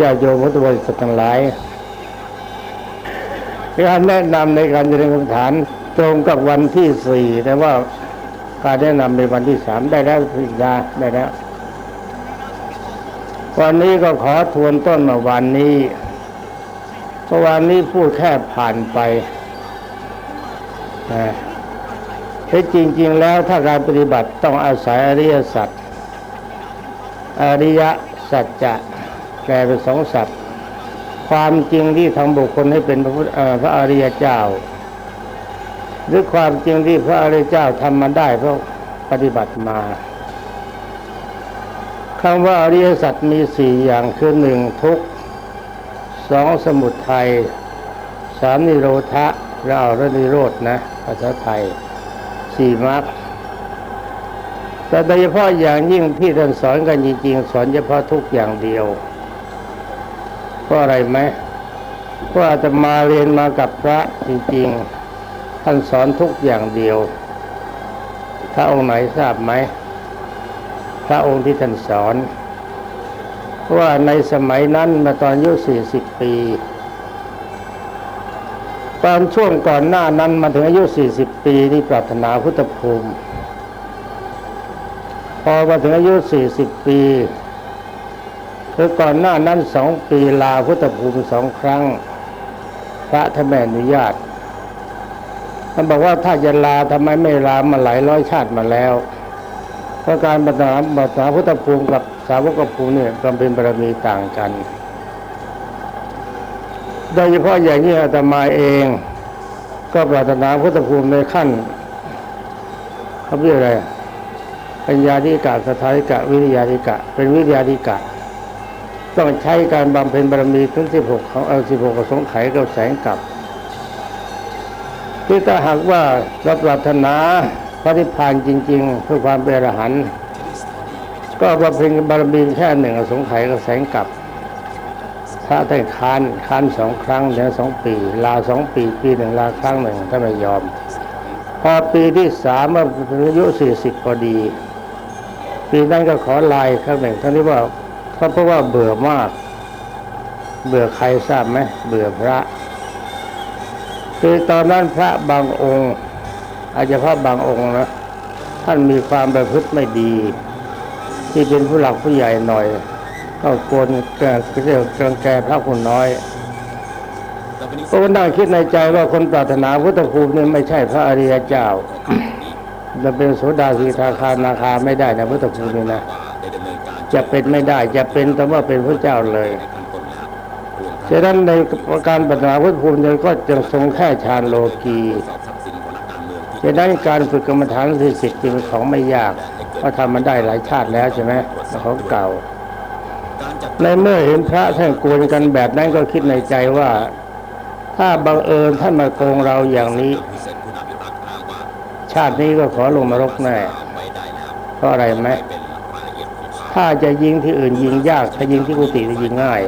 ญาติโยมพุทธบริษัททั้งหลายการแนะนำในการเจริญกรรมฐานตรงกับวันที่สี่แต่ว่าการแนะนำในวันที่สามได้แล้วพิจาได้แล้ววันนี้ก็ขอทวนต้นมาวันนี้เพราะวันนี้พูดแค่ผ่านไปนะที่จริง ๆ แล้วถ้าการปฏิบัติต้องอาศัยอริยสัจอริยสัจจะ ปลเป็นสองศัพท์ ความจริงที่ทำบุคคลให้เป็นพระพุทธเอ่อพระอริยเจ้า หรือความจริงที่พระอริยเจ้าทำมาได้เพราะปฏิบัติมาคำว่าอริยสัจมีสี่อย่างคือหนึ่งทุกสองสมุทัยสามนิโรธะเราเอาเรื่องนิโรธนะภาษาไทยสี่มรรคแต่โดยเฉพาะอย่างยิ่งที่ท่านสอนกันจริงๆ สอนเฉพาะทุกอย่างเดียว เพราะอะไรไหมเพราะอาตมาเรียนมากับพระจริงๆ ท่านสอนทุกอย่างเดียว ถ้าองค์ไหนทราบไหม พระองค์ที่ท่านสอน ว่าในสมัยนั้นมาตอนอายุ40ปีตอนช่วงก่อนหน้านั้นมาถึงอายุ 40 ปีนี่ปรารถนาพุทธภูมิ พอมาถึงอายุ 40 ปี คือก่อนหน้านั้นสองปีลาพุทธภูมิสองครั้ง พระท่านไม่อนุญาตท่านบอกว่าถ้าจะลาทำไมไม่ลามาหลายร้อยชาติมาแล้วเพราะการบัติปฏิบัติพุทธภูมิกับสาวกภูมิเนี่ยก็เป็นบารมีต่างกัน โดยเฉพาะอย่างนี้อาตมาเอง ก็ปรารถนาพุทธภูมิในขั้นเขาเรียกอะไรปัญญาธิกะสถาธิกะ วิริยาธิกะ เป็นวิริยาธิกะ ต้องใช้การบำเพ็ญบารมีถึง16ของเอา16กสงไขยกับแสงกลับที่ถ้าหากว่าเราปรารถนาพระนิพพานจริง ๆ เพื่อความเป็นอรหันต์ก็บำเพ็ญบารมีแค่หนึ่งสงไขยกับแสงกลับถ้าได้ค้านค้านสองครั้งเหลือสองปี ลาสองปี ปีหนึ่งลาครั้งหนึ่งถ้าไม่ยอม พอปีที่สามเมื่อายุสี่สิบพอดี ปีนั้นก็ขอลายครั้งหนึ่งทั้งที่ว่า เพราะเพราะว่าเบื่อมาก เบื่อใครทราบไหมเบื่อพระ คือตอนนั้นพระบางองค์ อาจจะพระบางองค์นะท่านมีความประพฤติไม่ดี ที่เป็นผู้หลักผู้ใหญ่หน่อย ก็กวนแกเรียกกงแกพระคนน้อยก็นั่งคิดในใจว่าคนปรารถนาพุทธภูมินี่ไม่ใช่พระอริยเจ้าจะเป็นโสดาสีทาคานาคาไม่ได้นะพุทธภูมินี่นะ จะเป็นไม่ได้ จะเป็นแต่ว่าเป็นพระเจ้าเลยฉะนั้นในการปฏิบัติพุทธภูมิเนี่ยก็จะทรงแค่ฌานโลกีฉะนั้นการฝึกกรรมฐานสี่สิบจึงเป็นของไม่ยากเพราะทำมันได้หลายชาติแล้วใช่ไหมของเก่าในเมื่อเห็นพระท่านกวนกันแบบนั้นก็คิดในใจว่า ถ้าบังเอิญท่านมาโกงเราอย่างนี้ ชาตินี้ก็ขอลงนรกแน่เพราะอะไรไหม ถ้าจะยิงที่อื่นยิงยากถ้ายิงที่กุฏิจะยิงง่าย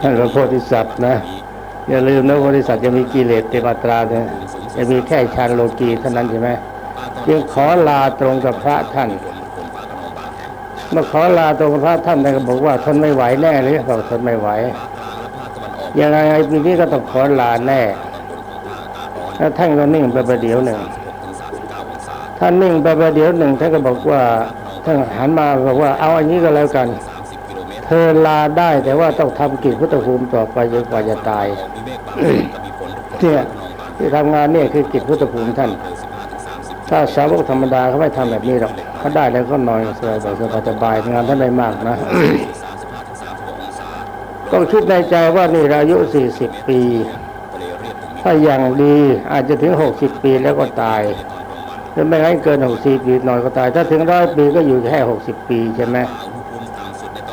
ท่านพระโพธิสัตว์นะอย่าลืมนะโพธิสัตว์จะมีกิเลสเต็มอัตราเนี่ยจะมีแค่ฌานโลกีเท่านั้นใช่ไหมจึงขอลาตรงกับพระท่านเมื่อขอลาตรงกับพระท่านท่านก็บอกว่าทนไม่ไหวแน่เลยบอกทนไม่ไหวยังไงปีนี้ก็ต้องขอลาแน่แล้วท่านก็นิ่งไปประเดี๋ยวหนึ่ง ท่านนิ่งไปประเดี๋ยวหนึ่งท่านก็บอกว่าท่านหันมาบอกว่าเอาอันนี้ก็แล้วกัน เธอลาได้แต่ว่าต้องทำกิจพุทธภูมิต่อไปจนกว่าจะตายเนี่ยที่ทำงานเนี่ยคือกิจพุทธภูมิท่าน ถ้าสาวกธรรมดาเขาไม่ทำแบบนี้หรอกเขาได้แล้วก็นอนสบายสบายสบายงานท่านไม่มากนะก็คิดในใจว่านี่เราอายุสี่สิบปี ถ้าอย่างดีอาจจะถึงหกสิบปีแล้วก็ตาย หรือไม่งั้นเกินหกสิบปีหน่อยก็ตาย ถ้าถึงร้อยปีก็อยู่แค่หกสิบปีใช่ไหม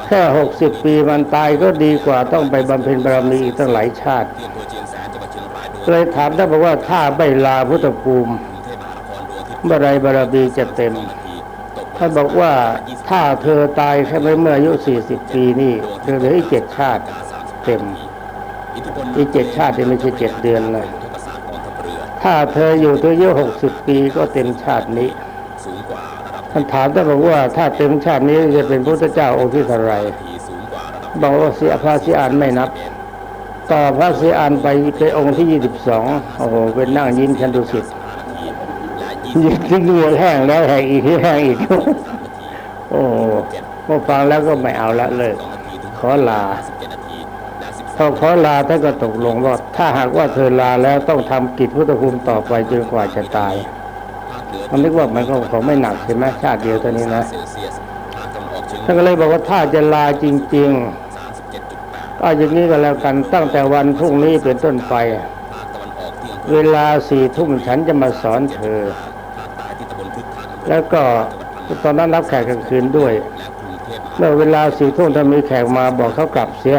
แค่หกสิบปีมันตายก็ดีกว่าต้องไปบำเพ็ญบารมีอีกตั้งหลายชาติเลยถามท่านบอกว่าถ้าไม่ลาพุทธภูมิเมื่อไรบารมีจะเต็มท่านบอกว่าถ้าเธอตายแค่เมื่ออายุสี่สิบปีนี่เธอเหลืออีกเจ็ดชาติเต็มอีกเจ็ดชาติไม่ใช่เจ็ดเดือนเลย ถ้าเธออยู่ถึงอายุหกสิบปีก็เต็มชาตินี้ท่านถามท่านบอกว่าถ้าเต็มชาตินี้จะเป็นพระพุทธเจ้าองค์ที่เท่าไหรบอกว่าเสียพระสีอานไม่นับ ต่อพระสีอานไปเป็นองค์ที่ยี่สิบสองโอ้โหเป็นนั่งยิ้มชันดุสิตยิ้มที่เหงือกแห้งแล้วแห้งอีกที่แห้งอีก โอ้โหพอฟังแล้วก็ไม่เอาละเลิกขอลา พอขอลาท่านก็ตกลงว่าถ้าหากว่าเธอลาแล้วต้องทำกิจพุทธภูมิต่อไปจนกว่าจะตายมันนึกว่ามันก็คงไม่หนักใช่ไหมชาติเดียวเท่านี้นะท่านก็เลยบอกว่าถ้าจะลาจริงๆก็อย่างนี้ก็แล้วกันตั้งแต่วันพรุ่งนี้เป็นต้นไป เวลาสี่ทุ่มฉันจะมาสอนเธอ แล้วก็ตอนนั้นรับแขกกลางคืนด้วยเมื่อเวลาสี่ทุ่มถ้ามีแขกมาบอกเขากลับเสีย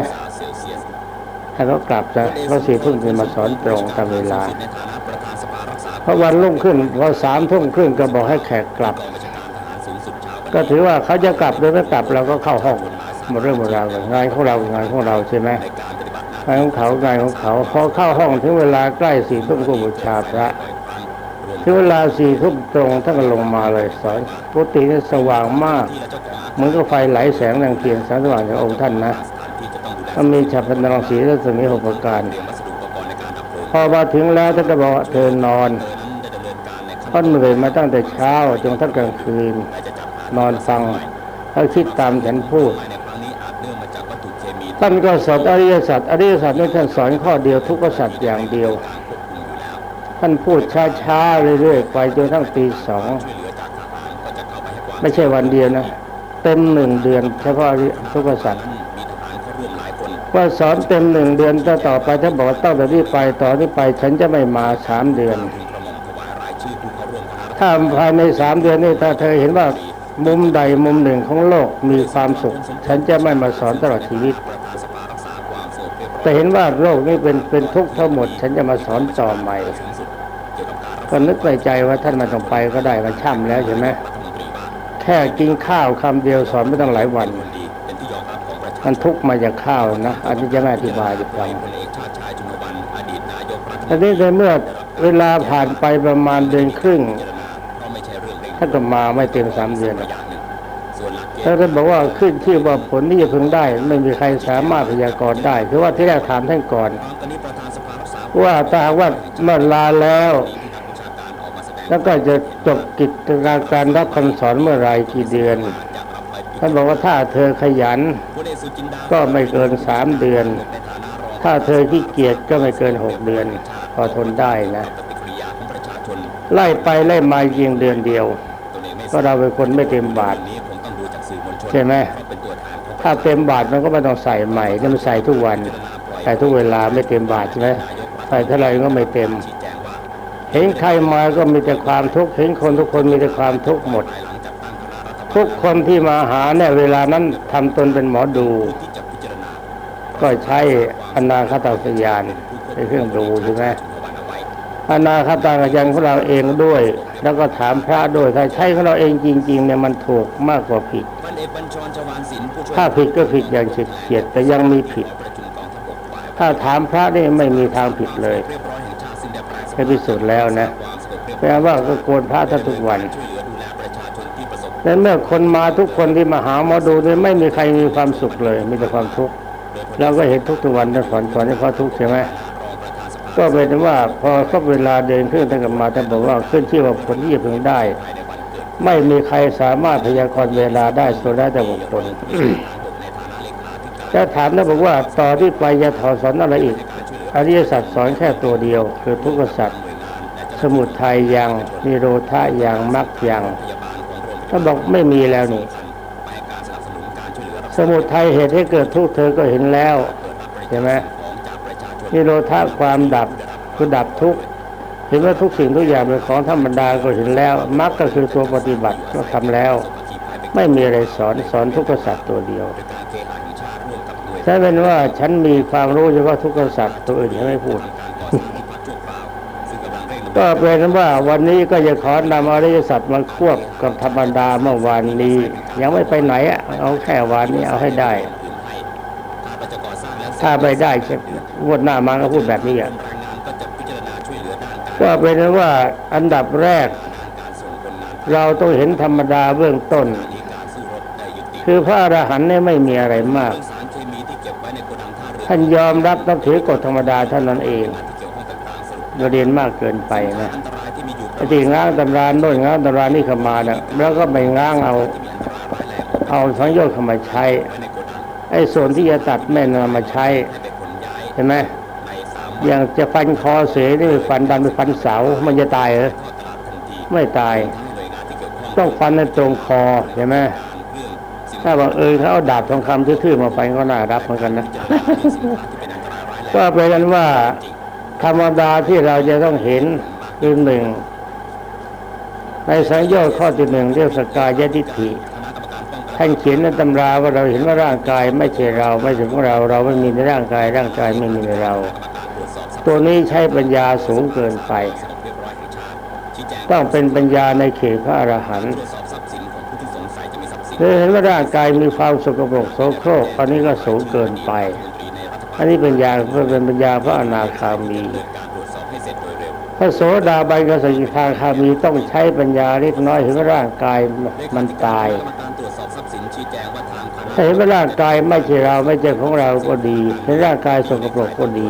ให้เขากลับซะเพราะสี่ทุ่มจะมาสอนตรงตามเวลาพอวันรุ่งขึ้นพอสามทุ่มครึ่งก็บอกให้แขกกลับ ก็ถือว่าเขาจะกลับหรือไม่กลับเราก็เข้าห้องหมดเรื่องหมดราวงานของเรางานของเราใช่ไหมงานของเขางานของเขาพอเข้าห้องถึงเวลาใกล้สี่ทุ่มก็บูชาพระถึงเวลาสี่ทุ่มตรงท่านก็ลงมาเลยสอนปกตินี่สว่างมากเหมือนกับไฟไหลแสงแรงเทียนแสงสว่างจากองค์ท่านนะ มันมีฉับพันรังสีและสมีหกประการ พอมาถึงแล้วท่านก็บอกว่าเธอนอนเพราะเหนื่อยมาตั้งแต่เช้าจนทั้งกลางคืน นอนฟังแล้วคิดตามฉันพูดท่านก็สอนอริยสัจอริยสัจนี่ท่านสอนข้อเดียวทุกขสัจอย่างเดียวท่านพูดช้าๆเรื่อยๆไปจนทั้งตีสองไม่ใช่วันเดียวนะเต็มหนึ่งเดือนเฉพาะอริยทุกขสัจ ว่าสอนเต็มหนึ่งเดือนจะต่อไปถ้าบอกว่าตั้งแต่นี้ไปต่อนี้ไปฉันจะไม่มาสามเดือน ถ้าภายในสามเดือนนี้ถ้าเธอเห็นว่ามุมใดมุมหนึ่งของโลกมีความสุข ฉันจะไม่มาสอนตลอดชีวิต แต่เห็นว่าโลกนี้เป็นเป็นทุกข์ทั้งหมด ฉันจะมาสอนต่อใหม่ก็นึกในใจว่าท่านมาต้องไปก็ได้มันช่ำแล้วใช่ไหมแค่กินข้าวคำเดียวสอนไม่ต้องหลายวัน มันทุกข์มาจากข้าวนะอันนี้จะไม่อธิบายดีฟังทีนี้ในเมื่อเวลาผ่านไปประมาณเดือนครึ่งท่านก็มาไม่เต็มสามเดือนหรอกแล้วท่านบอกว่าขึ้นชื่อว่าผลที่จะพึงได้ ไม่มีใครสามารถพยากรณ์ได้คือว่าที่แรกถามท่านก่อน ว่าถ้าหากว่าเมื่อลาแล้ว แล้วก็จะจบกิจการการรับคำสอนเมื่อไรกี่เดือน ท่านบอกว่าถ้าเธอขยัน ก็ไม่เกินสามเดือน ถ้าเธอขี้เกียจก็ไม่เกินหกเดือน พอทนได้นะ ไล่ไปไล่มาเพียงเดือนเดียว ก็เราเป็นคนไม่เต็มบาทใช่ไหมถ้าเต็มบาทมันก็ไม่ต้องใส่ใหม่นี่มันใส่ทุกวัน ใส่ทุกเวลาไม่เต็มบาทใช่ไหมใส่เท่าไหร่ก็ไม่เต็ม เห็นใครมาก็มีแต่ความทุกข์เห็นคนทุกคนมีแต่ความทุกข์หมด ทุกคนที่มาหาเนี่ยเวลานั้นทำตนเป็นหมอดู ก็ใช้อนาคตาสยานเป็นเครื่องดูใช่ไหมอนาคตาสยานของเราเองด้วย แล้วก็ถามพระด้วยถ้าใช้ของเราเองจริง ๆ เนี่ยมันถูกมากกว่าผิด ถ้าผิดก็ผิดอย่างเฉียดแต่ยังมีผิด ถ้าถามพระนี่ไม่มีทางผิดเลยให้พิสูจน์แล้วนะแปลว่าก็โกนพระทุกวัน แต่เมื่อคนมาทุกคนที่มาหาหมอดูเนี่ยไม่มีใครมีความสุขเลย มีแต่ความทุกข์เราก็เห็นทุกทุกวันนะสอนสอนให้เขาทุกข์ใช่ไหมก็เป็นว่าพอครบเวลาเดินขึ้นท่านก็มาท่านบอกว่าขึ้นชื่อว่าผลที่จะพึงได้ ไม่มีใครสามารถพยากรณ์เวลาได้ตัวได้แต่บุคคลจะถามนะบอกว่าต่อที่ไปจะถอสอนอะไรอีกอริยสัจสอนแค่ตัวเดียว คือทุกขสัจสมุทัยยังนิโรธายังมรรคยัง ถ้าบอกไม่มีแล้วนี่ สมุทัยเหตุให้เกิดทุกข์เธอก็เห็นแล้วใช่ไหมนิโรธาความดับคือดับทุกข์เห็นว่าทุกสิ่งทุกอย่างเป็นของธรรมดาก็เห็นแล้วมรรคก็คือตัวปฏิบัติก็ทำแล้ว ไม่มีอะไรสอนสอนทุกขสัจตัวเดียวถ้าเป็นว่าฉันมีความรู้เฉพาะทุกขสัตว์ตัวอื่นฉันไม่พูด ก็เป็นว่าวันนี้ก็จะขอนำอริยสัจมาควบกับธรรมดาเมื่อวานนี้ ยังไม่ไปไหนอะเอาแค่วันนี้เอาให้ได้ ถ้าไปได้ใช่งวดหน้ามาก็พูดแบบนี้อะก็เป็นว่าอันดับแรก เราต้องเห็นธรรมดาเบื้องต้น คือพระอรหันต์เนี่ยไม่มีอะไรมากท่านยอมรับนับถือกฎธรรมดาเท่านั้นเอง เกี่ยวข้องต่างๆสรุปเราเรียนมากเกินไปนะอันตรายที่มีอยู่ไอ้ที่ง้างตำราโน่นง้างตำรานี่เข้ามาเนี่ยแล้วก็ไปง้างเอาที่มีอันตรายร้ายแรงเอาสังโยชน์เข้ามาใช้ไว้ในโกดังไอ้ส่วนที่จะตัดไม่นำมาใช้ให้ไปขนย้ายเห็นไหมในสามอย่างจะฟันคอเสียนี่ไปฟันดันไปฟันเสา มันจะตายเหรอทอดตลาดทันทีไม่ตายทั้งหน่วยงานที่เกี่ยวข้องต้องฟันในตรงคอเห็นไหมการเครื่องสิ่งถ้าบอกเออเขาเอาดาบทองคำทื่อๆมาฟันก็น่ารับเหมือนกันนะที่เป็นอันตรายร้ายแรงก็เป็นนั้นว่า ธรรมดาที่เราจะต้องเห็นคือหนึ่งในสังโยชน์ข้อที่หนึ่งเรียกสกายทิฏฐิท่านเขียนในตำราว่าเราเห็นว่าร่างกายไม่ใช่เราไม่ใช่ของเรา เราไม่มีในร่างกายร่างกายไม่มีในเรา ตัวนี้ใช้ปัญญาสูงเกินไป ต้องเป็นปัญญาในเขตพระอรหันต์ตรวจสอบทรัพย์สินของผู้ที่สงสัยจะมีทรัพย์สินหรือเห็นว่าร่างกายมีความสกปรกโสโครกอันนี้ก็สูงเกินไป อันนี้เป็นญาเป็นปัญญาพระอนาคามีพระโสดาบันกับสกิทาคามีต้องใช้ปัญญาเล็กน้อยเห็นว่าร่างกายมันตายกรรมการตรวจสอบทรัพย์สินชี้แจงว่าทางคณะถ้าเห็นว่าร่างกายไม่ใช่เราไม่ใช่ของเราก็ดีเห็นร่างกายสกปรกก็ดี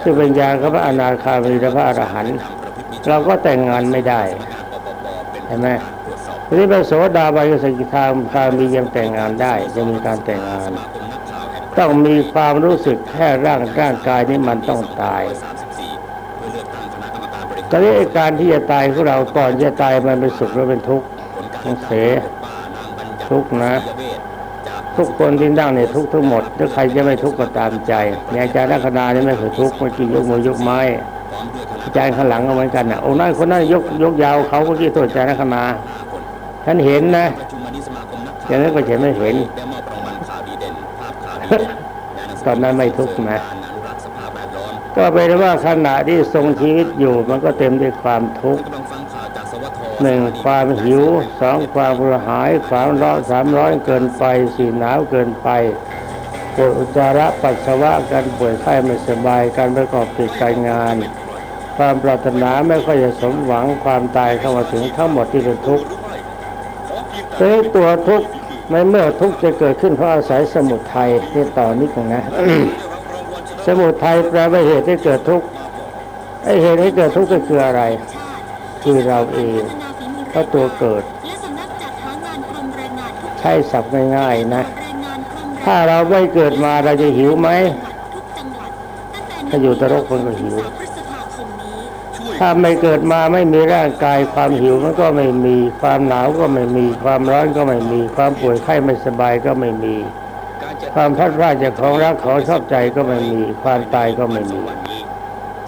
คือเป็นญาณขอพระอนาคามีและพระอรหันต์เราก็แต่งงานไม่ได้เห็นไหมทีนี้พระโสดาบันกับสกิทาคามียังแต่งงานได้จะมีการแต่งงาน ต้องมีความรู้สึกแค่ร่างร่างกายนี้มันต้องตายตอนนี้ไอ้การที่จะตายของเราก่อนจะตายมันเป็นสุขหรือเป็นทุกข์เสทุกข์นะ ทุกคนที่นั่งเนี่ยทุกข์ทั้งหมดถ้าใครจะไม่ทุกข์ก็ตามใจเนี่ยอาจารย์นักขณานี่ยไม่เคยทุกข์เมื่อกี้ยกมือยกไม้อาจารย์ข้างหลังก็เหมือนกันนะองค์นั้นคนนั้นยกยกยาวเขาเมื่อกี้ตัวอาจารย์นักขณาท่านเห็นนะอย่างนั้นก็เฉยไม่เห็น ตอนนั้นไม่ทุกข์นะก็เป็นว่าขณะที่ทรงชีวิตอยู่มันก็เต็มด้วยความทุกข์หนึ่งความหิวสองความกระหายสามร้อนสามร้อนเกินไปสี่หนาวเกินไปปวดอุจจาระปัสสาวะการป่วยไข้ไม่สบายการประกอบกิจการงาน ความปรารถนาไม่ค่อยจะสมหวังความตายเข้ามาถึงทั้งหมดที่เป็นทุกข์ทีนี้ตัวทุกข์ ในเมื่อทุกข์จะเกิดขึ้นเพราะอาศัยสมุทัยที่ต่อนิดหนึงนะ สมุทัยแปลว่าเหตุที่เกิดทุกข์ไอเหตุที่เกิดทุกข์ก็คืออะไร คือเราเองเพราะตัวเกิดและสำนักจัดหางานกรมแรงงานทุกใช้ศัพท์ง่ายๆนะแรงงานกรมแรงถ้าเราไม่เกิดมาเราจะหิวไหมทุกจังหวัดตั้งแต่ถ้าอยู่ตะรกคนก็หิวพฤษภาคมนี้ ถ้าไม่เกิดมาไม่มีร่างกายความหิวมันก็ไม่มี ความหนาวก็ไม่มี ความร้อนก็ไม่มี ความป่วยไข้ไม่สบายก็ไม่มี ความพลาดพลาดจากของรักของชอบใจก็ไม่มี ความตายก็ไม่มี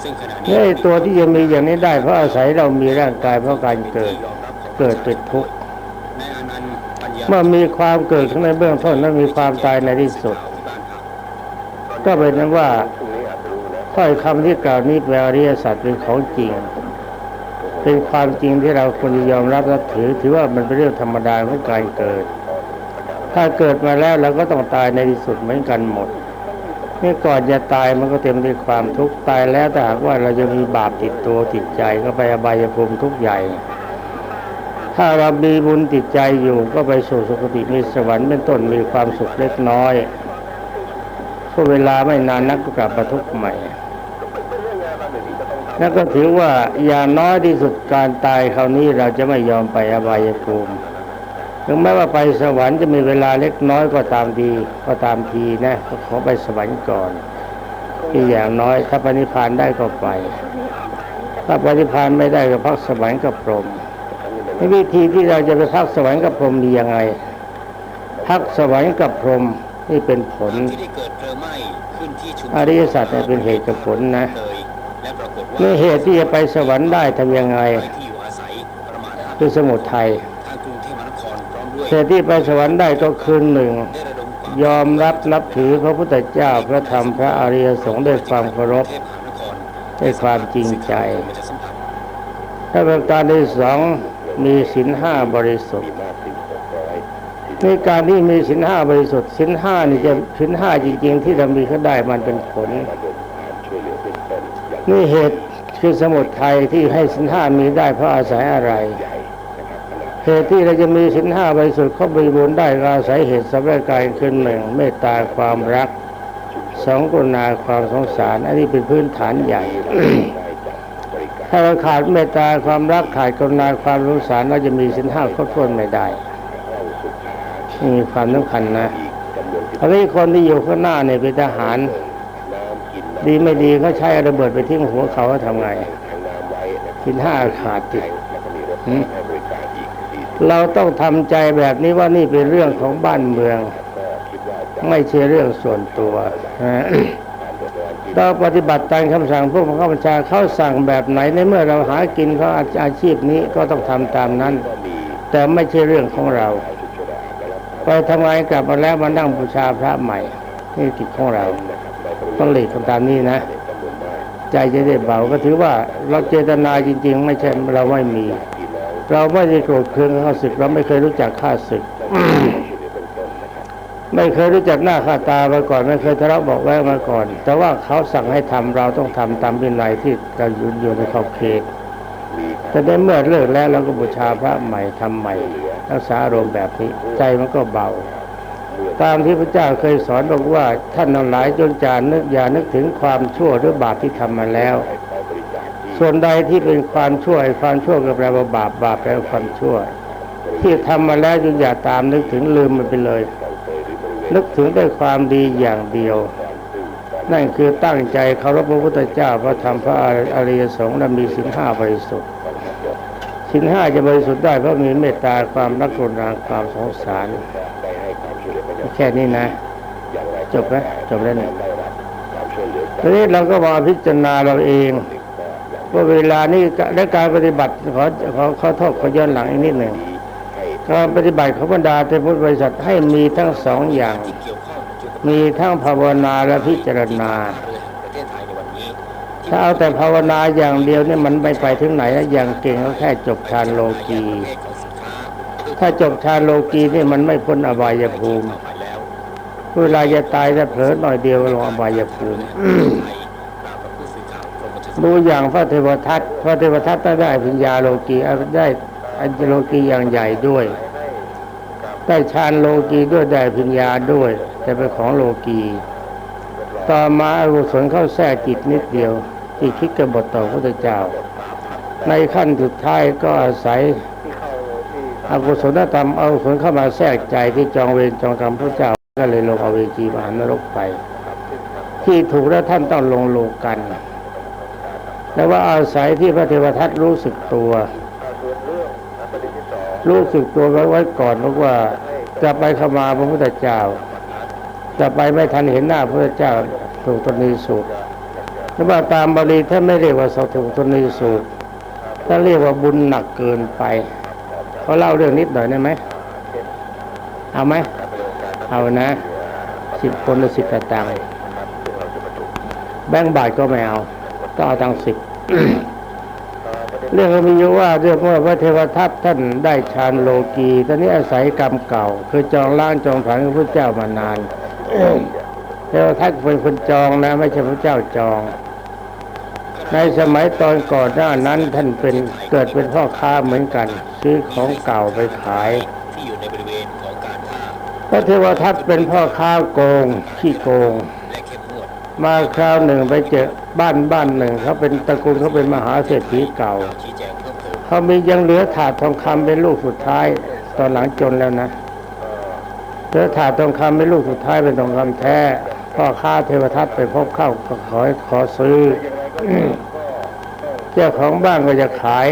ซึ่งขณะนี้นี่ไอ้ตัวที่จะมีอย่างนี้ได้เพราะอาศัยเรามีร่างกายเพราะการเกิดเกิดเป็นทุกข์ในอนันต์ปัญญาเมื่อมีความเกิดขึ้นในเบื้องต้นแล้วมีความตายในที่สุดที่บ้านพักก็เป็นนั้นว่า ถ้อยคำที่กล่าวนี้แปลอริยสัจเป็นของจริง เป็นความจริงที่เราควรจะยอมรับและถือ ถือว่ามันเป็นเรื่องธรรมดาของการเกิด ถ้าเกิดมาแล้วเราก็ต้องตายในที่สุดเหมือนกันหมดนี่ก่อนจะตายมันก็เต็มด้วยความทุกข์ตายแล้วแต่หากว่าเราจะมีบาปติดตัวติดใจก็ไปอบายภูมิทุกข์ใหญ่ ถ้าเรามีบุญติดใจอยู่ก็ไปสู่สุคติมีสวรรค์เป็นต้นมีความสุขเล็กน้อยพอเวลาไม่นานนักก็กลับมาทุกข์ใหม่ นั่นก็ถือว่าอย่างน้อยที่สุดการตายคราวนี้เราจะไม่ยอมไปอบายภูมิถึงแม้ว่าไปสวรรค์จะมีเวลาเล็กน้อยก็ตามดีก็ตามทีนะก็ขอไปสวรรค์ก่อนที่อย่างน้อย ถ้าปณิพานได้ก็ไป ถ้าปณิพานไม่ได้ก็พักสวรรค์กับพรหมในวิธีที่เราจะไปพักสวรรค์กับพรหมมียังไง พักสวรรค์กับพรหมนี่เป็นผลที่ได้เกิดเพลิงไหม้ขึ้นที่ชุมชอนริยสัจเนี่ยเป็นเหตุกับผลนะ นี่เหตุที่จะไปสวรรค์ได้ทำยังไงที่อยู่อาศัยประมาณห้าคือสมุทัยทางกรุงเทพมหานครพร้อมด้วยเหตุที่ไปสวรรค์ได้ก็คือหนึ่งได้ระดมความยอมรับนับถือพระพุทธเจ้าพระธรรมพระอริยสงฆ์ด้วยความเคารพเทพมหานครด้วยความจริงใจมันจะสัมผัสถ้าประการที่สองมีศีลห้าบริสุทธิ์ในการที่มีศีลห้าบริสุทธิ์ศีลห้านี่จะศีลห้าจริง ๆ ที่เรามีเขาได้มันเป็นผลนี่เหตุ คือสมุทัยที่ให้ศีลห้ามีได้เพราะอาศัยอะไรเหตุที่เราจะมีสินห้าบริสุทธิ์ครบบริบูรณ์ได้อาศัยเหตุสัพพะกายคือหนึ่งเมตตาความรักสองกรุณาความสงสาร อันนี้เป็นพื้นฐานใหญ่ ถ้าเราขาดเมตตาความรักขาดกรุณาความสงสารเราจะมีสินห้าครบถ้วนไม่ได้มีความสำคัญนะอันนี้คนที่อยู่ข้างหน้าเนี่ยเป็นทหาร ดีไม่ดีเขาใช้ระเบิดไปทิ้งหัวเขาเขาทำไงสินห้าขาดจิตหืมเราต้องทำใจแบบนี้ว่านี่เป็นเรื่องของบ้านเมือง ไม่ใช่เรื่องส่วนตัวเราปฏิบัติตามคำสั่งผู้บังคับบัญชาเขาสั่งแบบไหนในเมื่อเราหากินเขาอาชีพนี้ก็ต้องทำตามนั้น แต่ไม่ใช่เรื่องของเราไปทำงานกลับมาแล้วมานั่งบูชาพระใหม่นี่กิจของเรา ต้องหลีกตามนี้นะ ใจจะได้เบาก็ถือว่าเราเจตนาจริง ๆ ไม่ใช่เราไม่มี เราไม่ได้โกรธเคืองข้าศึก เราไม่เคยรู้จักข้าศึก ไม่เคยรู้จักหน้าค่าตามาก่อน ไม่เคยทะเลาะบอกแว้งมาก่อน แต่ว่าเขาสั่งให้ทำเราต้องทำตามวินัยที่เราอยู่อยู่ในขอบเขตแต่ในเมื่อเลิกแล้วเราก็บูชาพระใหม่ทำใหม่รักษาอารมณ์แบบนี้ใจมันก็เบา ตามที่พระเจ้าเคยสอนบอกว่าท่านทั้งหลายจงจานนึกอย่านึกถึงความชั่วหรือบาปที่ทำมาแล้ว ส่วนใดที่เป็นความชั่วความชั่วก็แปลว่าบาปบาปแปลว่าความชั่ว ที่ทำมาแล้วจงอย่าตามนึกถึงลืมมันไปเลย นึกถึงแต่ความดีอย่างเดียว นั่นคือตั้งใจเคารพพระพุทธเจ้าพระธรรมพระอริยสงฆ์และมีสินห้าบริสุทธิ์สินห้าจะบริสุทธิ์ได้เพราะมีเมตตาความรักกรุณาความสงสาร แค่นี้นะ จบแล้วจบแล้วเนี่ยทีนี้เราก็มาพิจารณาเราเองว่าเวลานี้และการปฏิบัติขอขอขอโทษขอย้อนหลังอีกนิดหนึ่งการปฏิบัติของบรรดาเทพุทธบริษัทให้มีทั้งสองอย่างที่เกี่ยวข้องเกี่ยวกับมีทั้งภาวนาและพิจารณาประเทศไทยในวันนี้ถ้าเอาแต่ภาวนาอย่างเดียวเนี่ยมันไม่ไปถึงไหนนะอย่างเก่งก็แค่จบฌานโลกีประเภทของสินค้าถ้าจบฌานโลกีนี่มันไม่พ้นอบายภูมิต่อไปแล้ว เวลาจะตายถ้าเผลอหน่อยเดียวลงอบายภูมิรู้อข่าวกรมบันทึกดูอย่างพระเทวทัตพระเทวทัตได้ปัญญาโลกีได้อัญโลกีอย่างใหญ่ด้วย ได้ฌานโลกีด้วยได้ปัญญาด้วย แต่เป็นของโลกีต่อมาอกุศลเข้าแทรกจิตนิดเดียวที่คิดกบฏต่อพระเจ้า ในขั้นสุดท้ายก็อาศัยอกุศลธรรมเอากุศลเข้ามาแทรกใจที่จองเวรจองกรรมพระเจ้า ก็เลยลงอเวจีมหานรกไป ที่ถูกแล้วท่านต้องลงโลกัน แต่ว่าอาศัยที่พระเทวทัตรู้สึกตัว รู้สึกตัวไว้ไว้ก่อนบอกว่าจะไปขมาพระพุทธเจ้า จะไปไม่ทันเห็นหน้าพระพุทธเจ้าถูกตนีสูบหรือว่าตามบาลีถ้าไม่เรียกว่าสถูกตนีสูบถ้าเรียกว่าบุญหนักเกินไปเขาเล่าเรื่องนิดหน่อยได้ไหมเอาไหม เอานะสิบคนละสิบตังค์แบงค์บาทก็ไม่เอาก็เอาตังค์สิบเรื่องก็มีอยู่ว่าเรื่องว่าพระเทวทัตท่านได้ฌานโลกีตอนนี้อาศัยกรรมเก่า คือจองล่างจองผังพระเจ้ามานานเทวทัตเป็นคนจองนะ ไม่ใช่พระเจ้าจอง ในสมัยตอนก่อนหน้านั้นท่านเป็นเกิดเป็นพ่อค้าเหมือนกัน ซื้อของเก่าไปขาย พระเทวทัตเป็นพ่อค้าโกงขี้โกง มาคราวหนึ่งไปเจอบ้านบ้านหนึ่งเขาเป็นตระกูลเขาเป็นมหาเศรษฐีเก่าเขามียังเหลือถาดทองคำเป็นลูกสุดท้าย ตอนหลังจนแล้วนะเหลือถาดทองคำเป็นลูกสุดท้ายเป็นทองคำแท้พ่อค้าเทวทัตไปพบเข้าก็ขอขอซื้อเจ้าของบ้านก็จะขาย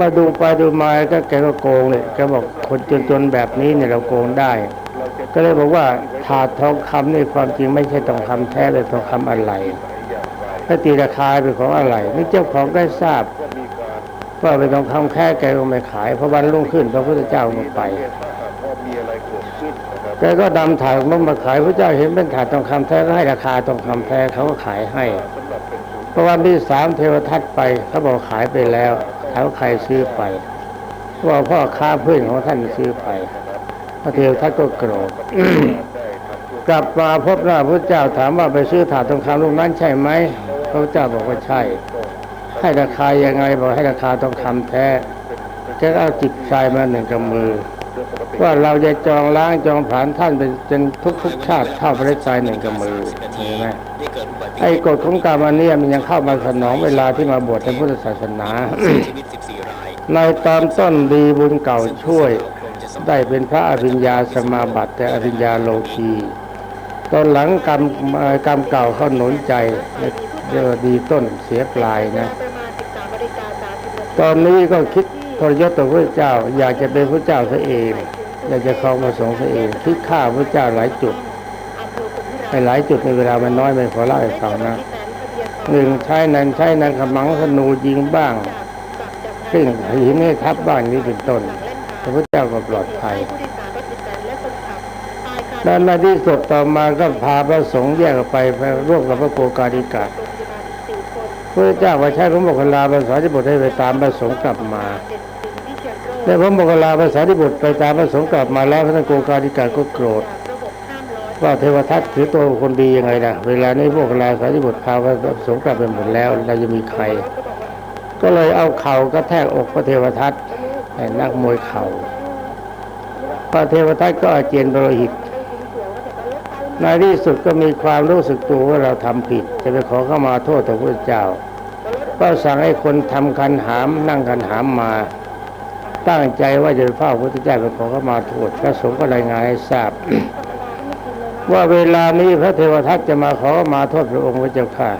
มาดูไปดูมาก็แกก็โกงเลยแกบอกคนจนๆแบบนี้เนี่ยเราโกงได้ ก็เลยบอกว่าถาดทองคำนี่ความจริงไม่ใช่ทองคำแท้เลยทองคำอะไรถ้าตีราคาเป็นของอะไรนี่เจ้าของได้ทราบว่าเป็นทองคำแค่แกก็ไม่ขายเพราะวันรุ่งขึ้นพระพุทธเจ้าลงไปแกก็นำถาดมันมาขายพระเจ้าเห็นเป็นถาดทองคำแท้ก็ให้ราคาทองคำแท้เขาก็ขายให้พอวันที่สามเทวทัตไปเขาบอกขายไปแล้ว ถามว่าใครซื้อไป ว่าพ่อค้าเพื่อนของท่านซื้อไปพระเทวทัตก็โกรธกลับมาพบหน้าพระเจ้าถามว่าไปซื้อถาดทองคำลูกนั้นใช่ไหมพระเจ้าบอกว่าใช่ ให้ราคายังไงบอกให้ราคาทองคำแท้จะเอาจิตใจมาหนึ่งกับมือ ว่าเราจะจองล้างจองผ่านท่านเป็นจนทุกทุกชาติเท่าพระใจหนึ่งกับมือเห็นไหมได้เกิดอุบัติเหไอ้ตุกฎของกรรมอันเนี้ยมันยังเข้ามาสนองเวลาที่มาบวชในพุทธศาสนาในตอนต้นดีบุญเก่าช่วย ได้เป็นพระอภิญญาสมาบัติแต่อภิญญาโลกีตอนหลังกรรมกรรมเก่าเข้าหนุนใจเจอดีต้นเสียปลายนะตอนนี้ก็คิดทรยศต่อพระเจ้า อยากจะเป็นพระเจ้าซะเอง อยากจะครองพระสงฆ์ซะเองคิดฆ่าพระเจ้าหลายจุดในหลายจุดในเวลามันน้อยไม่ขอเล่าให้ฟังนะหนึ่งใช้นั้นใช้นั้นขมังธนูยิงบ้างซึ่งหินให้ทับบ้างนี้เป็นต้นพระพุทธเจ้าก็ปลอดภัยแล้วในที่สุดต่อมาก็พาพระสงฆ์แยกไปไปร่วมกับพระโกกาธิกาพระเจ้าว่าใช้พระโมคคัลลาภาษาที่บุตรให้ไปตามพระสงฆ์กลับมา แต่พระโมคคัลลาภาษาที่บุตรไปตามพระสงฆ์กลับมาแล้วพระโกกาธิกาก็โกรธ ว่าเทวทัตถือตัวคนดียังไงล่ะเวลานี้พวกลาภาษาที่บุตรพาพระสงฆ์กลับไปหมดแล้ว เราจะมีใคร ก็เลยเอาเข่ากระแทกอกพระเทวทัตไอ้นักมวยเข่าพระเทวทัตก็อาเจียนโลหิตในที่สุดก็มีความรู้สึกตัวว่าเราทำผิด จะไปขอเข้ามาโทษต่อพระเจ้า ก็สั่งให้คนทำคันหามนั่งคันหามมา ตั้งใจว่าจะไปเฝ้าพระพุทธเจ้าไปขอเข้ามาโทษพระสงฆ์ก็รายงานให้ทราบ ว่าเวลานี้พระเทวทัตจะมาขอามาโทษพระองค์พระเจ้าค่ะ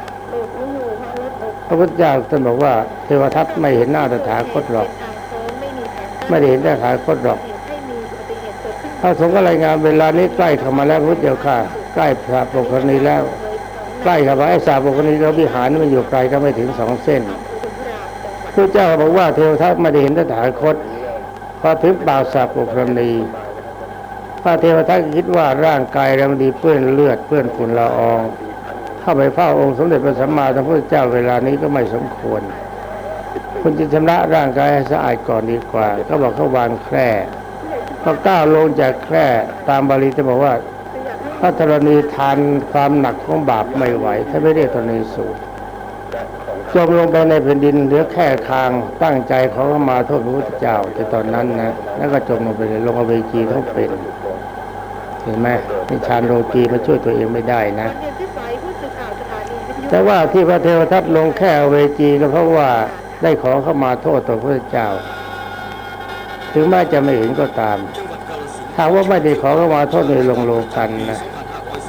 พระพุทธเจ้าท่านบอกว่าเทวทัตไม่เห็นหน้าตถาคตหรอก ไม่ได้เห็นตถาคตหรอกพระสงฆ์ก็รายงานเวลานี้ใกล้เข้ามาแล้วพระเจ้าค่ะ ใกล้พระปกรณีแล้ว ใกล้เข้ามาไอ้สาปกรณีเราวิหารมันอยู่ไกลก็ไม่ถึงสองเส้นพระเจ้าบอกว่าเทวทัตไม่ได้เห็นตถาคต พอถึงปากสาปกรณีพระเทวทัตคิดว่าร่างกายเราดีเปื้อนเลือดเปื้อนฝุ่นละออง เข้าไปเฝ้าองค์สมเด็จพระสัมมาสัมพุทธเจ้าเวลานี้ก็ไม่สมควรคุณจะชำระร่างกายให้สะอาดก่อนดีกว่า ก็บอกเขาวางแคร่พอก้าวลงจากแคร่ตามบาลีจะบอกว่าพระธรณีทานความหนักของบาปไม่ไหวถ้าไม่เรียกธรณีสูตร จมลงไปในแผ่นดินเหลือแค่คางตั้งใจขอเข้ามาโทษพระพุทธเจ้าแต่ตอนนั้นนะแล้วก็จมลงไปเลยลงอเวจีเขาเป็นเห็นไหมนี่ชานโลกีมาช่วยตัวเองไม่ได้นะ แต่ว่าที่พระเทวทัตลงแค่อเวจีก็เพราะว่าได้ขอเข้ามาโทษต่อพระพุทธเจ้า ถึงแม้จะไม่เห็นก็ตามถ้าว่าไม่ได้ขอเข้ามาโทษในลงโลกันนะ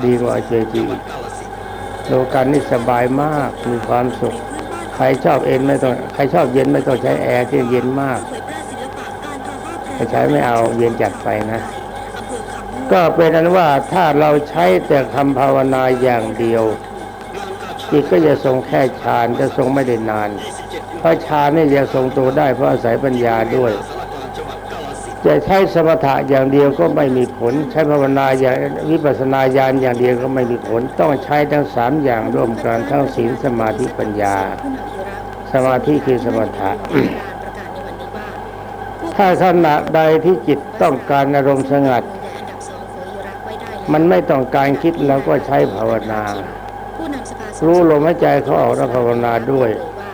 ดีกว่าเวจีโลกันนี่สบายมากมีความสุข ใครชอบเอ็นไม่ต้องใครชอบเย็นไม่ต้องใช้แอร์ที่เย็นมากจะการทอผ้าแพรถ้าใช้ไม่เอาเย็นจัดไปนะ ก็เป็นนั้นว่าถ้าเราใช้แต่คำภาวนาอย่างเดียวจิตก็จะทรงแค่ฌานจะทรงไม่ได้นาน เพราะฌานนี่จะทรงตัวได้เพราะอาศัยปัญญาด้วย จะใช้สมถะอย่างเดียวก็ไม่มีผล ใช้ภาวนาอย่างวิปัสสนาญาณอย่างเดียวก็ไม่มีผล ต้องใช้ทั้งสามอย่างร่วมกันทั้งศีลสมาธิปัญญาผู้นำพิรักษ์สมาธิคือสมถะการประกาศในวันนี้ว่าผู้ถ้าขณะใดที่จิตต้องการอารมณ์สงัดอันดับสองของอิรักไว้ได้แล้วมันไม่ต้องการคิดแล้วก็ใช้ภาวนาผู้นำสภารู้ลมหายใจเขาออกแล้วภาวนาด้วยเผยว่า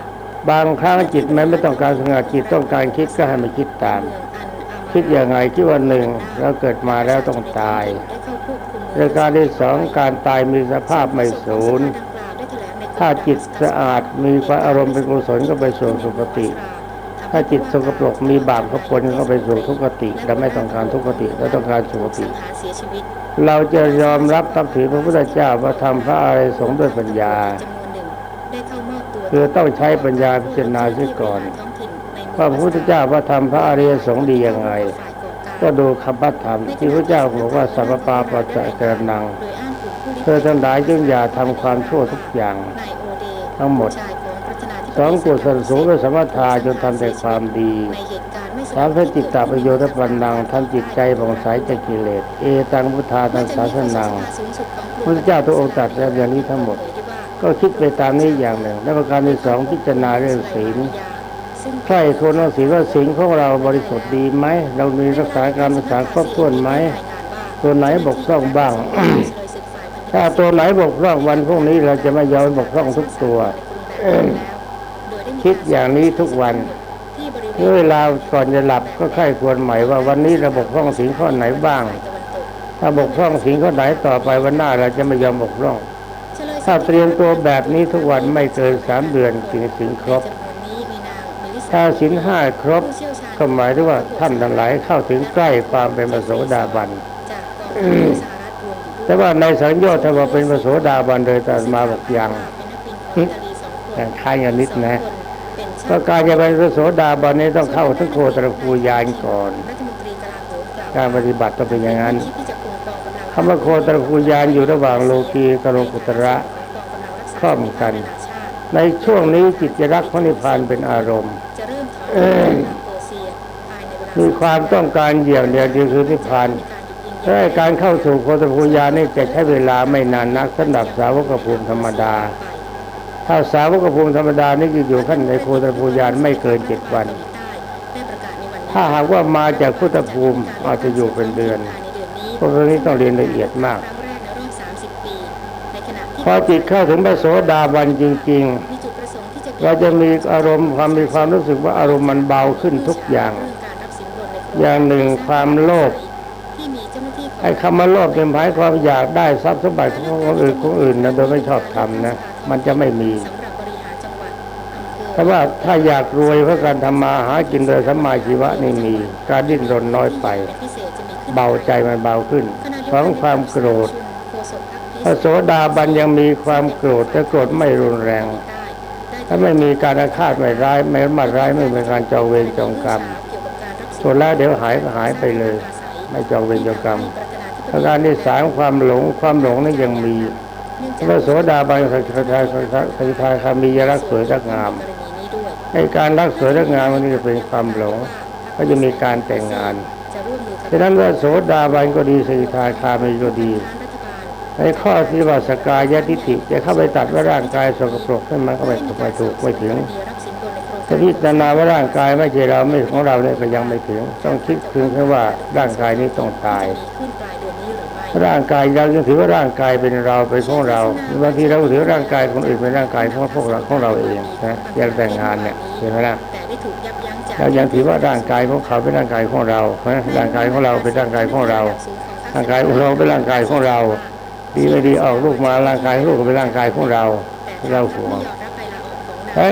บางครั้งจิตมันไม่ต้องการสงัดจิตต้องการคิดก็ให้มันคิดตาม คิดอย่างไงคิดว่าหนึ่งเราเกิดมาแล้วต้องตายได้เข้าควบคุมรายการที่สองการตายมีสภาพไม่สูญถ้าจิตสะอาดมีความอารมณ์เป็นกุศลก็ไปสู่สุคติ ถ้าจิตสกปรกมีบาปขปนก็ไปสู่ทุกขติและไม่ต้องการทุกขติและต้องการสุคติสังหารเสียชีวิตเราจะยอมรับทับถือพระพุทธเจ้าพระธรรมพระอริยสงฆ์ด้วยปัญญาจำนวนหนึ่งได้เข้ามอบตัวคือต้องใช้ปัญญาพิจารณาเสียก่อน ว่าพระพุทธเจ้าพระธรรมพระอริยสงฆ์ดียังไง ก็ดูคำพระธรรมที่พระเจ้าบอกว่าสัพปาปัจจัยกระนังเธอทั้งหลายจงอย่าทำความชั่วทุกอย่าง ทั้งหมดชายขอนาธิบดีสองกุศลสูงด้วยสมถะจนทำแต่ความดีในเหตุกาม่สจิตตประโยชน์ปันนังทำจิตใจผ่องใสจากกิเลสเอตังพุทธาตังสาสนังสูงสุดของพระเจ้าตัวองค์ตรัสแล้วอย่างนี้ทั้งหมด ก็คิดไปตามนี้อย่างหนึ่ง และประการที่สองพิจารณาเรื่องศีล ซึ่งใครคนว่าศีลว่าศีลของเราบริสุทธิ์ดีไหมเรามีรักษาการรักษาครบถ้วนไหมตัวไหนบกพร่องบ้าง ถ้าตัวไหนบกพร่องวันพรุ่งนี้เราจะไม่ยอมบกพร่องทุกตัวคิดอย่างนี้ทุกวันที่บริเวณเมื่อเวลาก่อนจะหลับก็ใคร่ควรใหม่ว่าวันนี้ระบบห้องสิงข้อไหนบ้าง ถ้าบกพร่องสิ่งข้อไหนต่อไปวันหน้าเราจะไม่ยอมบกพร่อง ถ้าเตรียมตัวแบบนี้ทุกวันไม่เกินสามเดือนจึงถึงครบ ถ้าสินห้าครบก็หมายถึงว่าท่านทั้งหลายเข้าถึงใกล้ความเป็นพระโสดาบันจากกองทัพสหรัฐรวมอยู่ด้วยแต่ว่าในสังโยชน์ถ้าว่าเป็นพระโสดาบันโดยตรัสมาบอกยังเป็นนักบินของอิตาลีสองคนแต่คล้ายกันนิดนะเป็นก็ชาติการจะเป็นพระโสดาบันนี้ต้องเข้าถึงโคตรภูยานก่อนรัฐมนตรีกลาโหมกล่าวการปฏิบัติต้องเป็นอย่างนั้นที่ที่จะคุมกองกำลังคำว่าโคตรภูยานอยู่ระหว่างโลกีกับโลกุตระกองกำลังรักษาคล่อมกันนานาชาติในช่วงนี้จิตจะรักพระนิพพานเป็นอารมณ์จะเริ่ มถอนเอ่อจากโปรเซียภายในเวลามีความต้องการอย่างเดียวเดียวคือนิพพานมีการหยุดยิงและการเข้าสู่โคตรภูยานนี่จะใช้เวลาไม่นานนักสำหรับสาวกภูมิธรรมดา ถ้าสาวกภูมิธรรมดานี่จะอยู่ขั้นในโคตรภูยานไม่เกินเจ็ดวันได้ประกาศในวันนี้ถ้าหากว่ามาจากพุทธภูมิอาจจะอยู่เป็นเดือนพวกนี้ต้องเรียนละเอียดมากครั้งแรกในรอบ30ปีในขณะที่พอจิตเข้าถึงพระโสดาบันจริงมีจุดประสงค์ที่จะๆ เราจะมีอารมณ์ความมีความรู้สึกว่าอารมณ์มันเบาขึ้นทุกอย่าง อย่างหนึ่งความโลภไอ้คำว่าโลภเป็นหมายความอยากได้ทรัพย์สมบัติของคนอื่นของอื่นนะโดยไม่ชอบทำนะ มันจะไม่มีสำหรับบริหารจังหวัดอำเภอแต่ว่าถ้าอยากรวยเพราะการทำมาหากินโดยสัมมาชีวะนี่มี การดิ้นรนน้อยไป เบาใจมันเบาขึ้นเพราะความโกรธพระโสดาบันยังมีความโกรธแต่โกรธไม่รุนแรง ถ้าไม่มีการอาฆาตไม่ร้าย ไม่มาร้ายไม่มีการจองเวรจองกรรมส่วนแล้วเดี๋ยวหายก็หายไปเลย ไม่จองเวรจองกรรมประการที่สามความหลงความหลงนี่ยังมีพระโสดาบันสัจทายสัจทายคามียรักสวยรักงามในการรักสวยรักงามมันนี่จะเป็นความหลง ก็จะมีการแต่งงานฉะนั้นว่าโสดาบันก็ดีสกิทาคามีก็ดี ในข้อที่ว่าสกายทิฏฐิจะเข้าไปตัดว่าร่างกายสกปรกนั่นมันก็ไม่ถูกไม่ถูกไม่ถึงถ้าพิจารณาว่าร่างกายไม่ใช่เราไม่ของเราเนี่ยก็ยังไม่ถึง ต้องคิดถึงแค่ว่าร่างกายนี้ต้องตาย ร่างกายเรายังถือว่าร่างกายเป็นเราเป็นของเราบางทีเราถือร่างกายคนอื่นเป็นร่างกายของพวกเราของเราเองนะย่างแต่งงานเนี่ยเห็นไหมล่ะเรายังถือว่าร่างกายของเขาเป็นร่างกายของเรานะร่างกายของเราเป็นร่างกายของเราร่างกายของเราเป็นร่างกายของเรา ดีไม่ดีออกลูกมาร่างกายของลูกก็เป็นร่างกายของเราเราห่วงไม่ยอมรับใบลาออกของนายทั้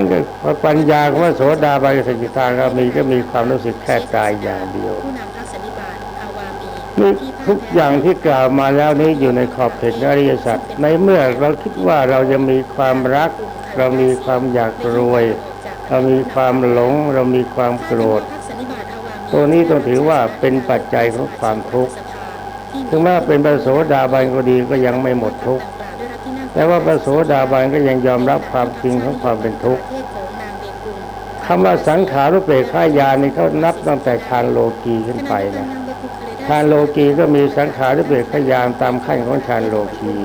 งปัญญาของพระโสดาบันสกิทาก็มีก็มีความรู้สึกแค่กายอย่างเดียวผู้นำพรรคสันนิบาตอาวามีนี่ทุกอย่างที่กล่าวมาแล้วนี้อยู่ในขอบเขตอริยสัจในเมื่อเราคิดว่าเราจะมีความรัก เรามีความอยากรวย เรามีความหลง เรามีความโกรธพรรคสันนิบาตอาวามีตัวนี้ต้องถือว่าเป็นปัจจัยของความทุกข์ ถึงแม้เป็นพระโสดาบันก็ดีก็ยังไม่หมดทุกข์แต่ว่าพระโสดาบันก็ยังยอมรับความจริงของความเป็นทุกข์คำว่าสังขารุเปกขายานนี่เขานับตั้งแต่ฌานโลกีขึ้นไปนะฌานโลกีก็มีสังขารุเปกขายานตามขั้นของฌานโลกี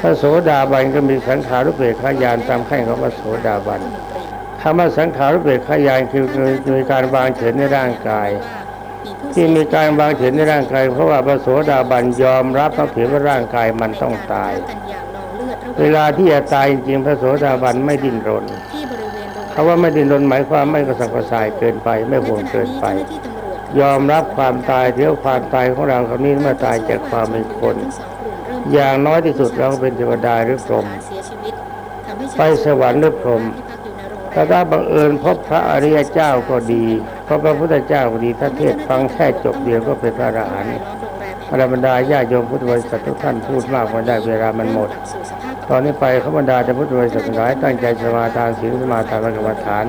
พระโสดาบันก็มีสังขารุเปกขายานตามขั้นของพระโสดาบันคำว่าสังขารุเปกขายานคือคือมีการวางเฉยในร่างกาย ที่มีการวางเฉยในร่างกายเพราะว่าพระโสดาบันยอมรับนับถือว่าร่างกายมันต้องตาย เวลาที่จะตายจริงพระโสดาบันไม่ดิ้นรนเวณโรงคำว่าไม่ดิ้นรนหมายความไม่กระสับกระส่ายเกินไปไม่ห่วงเกินไป ยอมรับความตายเที่ยวความตายของเราคราวนี้เมื่อตายจากความเป็นคน อย่างน้อยที่สุดเราก็เป็นเทวดาหรือพรหมไปสวรรค์หรือพรหมถ้าบังเอิญพบพระอริยเจ้าก็ดี พราะพระพุทธเจ้าพอดีท่าเทศฟังแค่จบเดียวก็เป็นพระอรหันต์พระบรรดาญาโยมพุทธบริษัททุกท่านพูดมากมาได้เวลามันหมด ตอนนี้ไปขบรรดาจะพุทธบริษัททั้งหลายตั้งใจสมาทานศีลสมาทานระกรรมฐาน